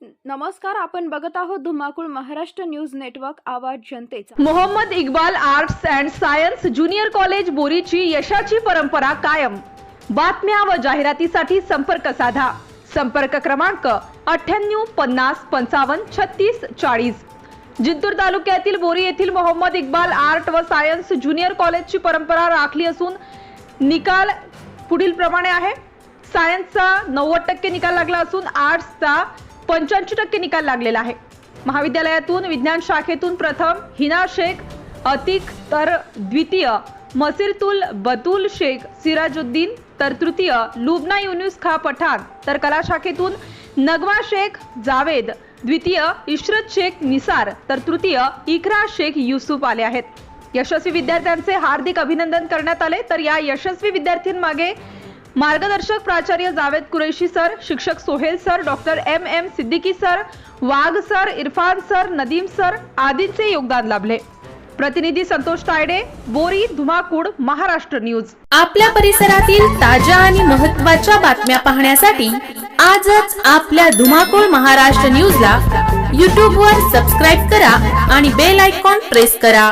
नमस्कार आपण बघत आहोत धुमाकूळ महाराष्ट्र न्यूज नेटवर्क आवाज जनतेचा. Mohammad Iqbal arts and science junior college बोरीची यशाची परंपरा कायम. बातम्या व जाहिरातीसाठी संपर्क साधा. संपर्क क्रमांक अठ्ठ्याण्णव पन्नास पंचावन्न छत्तीस चाळीस. जिंतूर तालुक्यातील बोरी येथील मोहम्मद इक्बाल आर्ट व सायन्स ज्युनियर कॉलेजची परंपरा राखली असून निकाल पुढील प्रमाणे आहे. सायन्सचा नव्वद टक्के निकाल लागला असून आर्ट्सचा पंच्याऐंशी टक्के निकाल लागलेला आहे. महाविद्यालयातून विज्ञान शाखेतून प्रथम हिना शेख अतिक तर द्वितीय मसिरतुल बतुल शेख सिराजुद्दीन तर तृतीय लुबना युनुस खा पठाण तर कला शाखेतून नगमा शेख जावेद द्वितीय इशरत शेख निसार तर तृतीय इकरा शेख युसुफ आले आहेत. यशस्वी विद्यार्थ्यांचे हार्दिक अभिनंदन करण्यात आले तर या यशस्वी विद्यार्थ्यांमागे मार्गदर्शक प्राचार्य जावेद कुरेशी सर शिक्षक Sohail sir doctor M M Siddiqui sir Wagh sir Irfan sir Nadeem sir आदींचे योगदान लाभले. प्रतिनिधी संतोष तायडे बोरी धुमाकूड महाराष्ट्र न्यूज. आपल्या परिसरातील ताज्या आणि महत्त्वाच्या बातम्या पाहण्यासाठी आजच आपल्या धुमाकूळ महाराष्ट्र न्यूजला यूट्यूबवर सबस्क्राईब करा आणि बेल आयकॉन प्रेस करा.